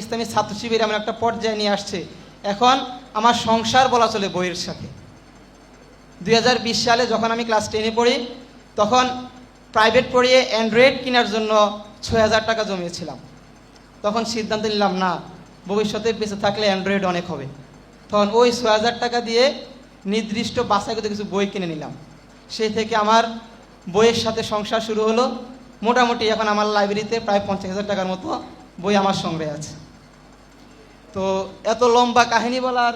ইসলামী ছাত্র শিবির এমন একটা পর্যায়ে নিয়ে আসছে। এখন আমার সংসার বলা চলে বইয়ের সাথে। দুই হাজার বিশ সালে যখন আমি ক্লাস টেনে পড়ি, তখন প্রাইভেট পড়িয়ে অ্যান্ড্রয়েড কেনার জন্য ছয় হাজার টাকা জমিয়েছিলাম। তখন সিদ্ধান্ত নিলাম, না, ভবিষ্যতে বেঁচে থাকলে অ্যান্ড্রয়েড অনেক হবে। তখন ওই ছয় হাজার টাকা দিয়ে নির্দিষ্ট বাসায় কিছু বই কিনে নিলাম। সেই থেকে আমার বইয়ের সাথে সংসার শুরু হলো। মোটামুটি এখন আমার লাইব্রেরিতে প্রায় পঞ্চাশ হাজার টাকার মতো বই আমার সঙ্গে আছে। তো এত লম্বা কাহিনী বলার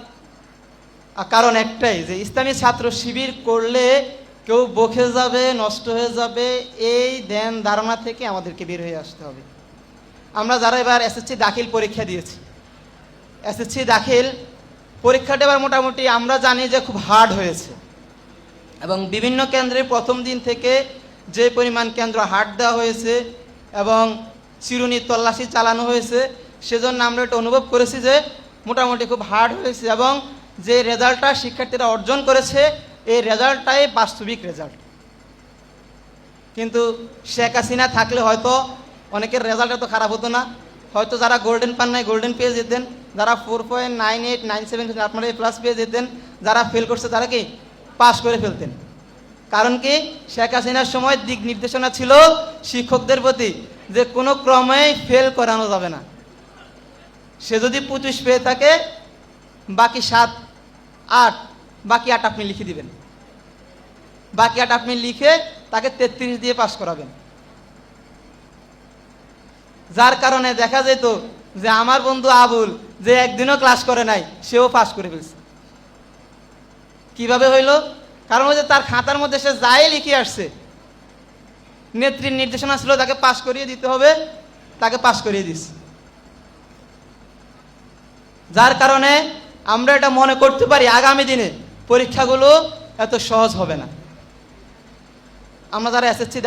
কারণ একটাই যে ইসলামী ছাত্র শিবির করলে কেউ বকে যাবে, নষ্ট হয়ে যাবে, এই দেন ধারণা থেকে আমাদেরকে বের হয়ে আসতে হবে। আমরা যারা এবার এসএসসি দাখিল পরীক্ষা দিয়েছি, এসএসসি দাখিল পরীক্ষাটা এবার মোটামুটি আমরা জানি যে খুব হার্ড হয়েছে এবং বিভিন্ন কেন্দ্রে প্রথম দিন থেকে যে পরিমাণ কেন্দ্র হাট দেওয়া হয়েছে এবং চিরুনি তল্লাশি চালানো হয়েছে সেজন্য আমরা এটা অনুভব করেছি যে মোটামুটি খুব হার্ড হয়েছে এবং যে রেজাল্টটা শিক্ষার্থীরা অর্জন করেছে, এই রেজাল্টটাই বাস্তবিক রেজাল্ট। কিন্তু শেখ হাসিনা থাকলে হয়তো অনেকের রেজাল্ট এত খারাপ হতো না। হয়তো যারা গোল্ডেন পান নাই গোল্ডেন পেয়ে যেতেন যারা four point nine eight nine seven আপনারা প্লাস পেয়ে যেতেন যারা ফেল করছে তারা কি পাস করে ফেলতেন। কারণ কি শেখ হাসিনার সময় দিক নির্দেশনা ছিল শিক্ষকদের প্রতি যে কোনো ক্রমেই ফেল করানো যাবে না। সে যদি পঁচিশ পেয়ে থাকে, বাকি সাত, আট, বাকি আট আপনি লিখে দিবেন। বাকি আট আপনি লিখে তাকে তেত্রিশ দিয়ে পাশ করাবেন। যার কারণে দেখা যেত যে আমার বন্ধু আবুল যে একদিনও ক্লাস করে নাই, সেও পাস করে ফেলছে। কীভাবে হইল? কারণ হচ্ছে তার খাতার মধ্যে সে যাই লিখে আসছে, নেত্রীর নির্দেশনা ছিল তাকে পাশ করিয়ে দিতে হবে, তাকে পাশ করিয়ে দিচ্ছে যার কারণে আমরা এটা মনে করতে পারি আগামী দিনে পরীক্ষাগুলো এত সহজ হবে না। আমরা যারা এসএসসি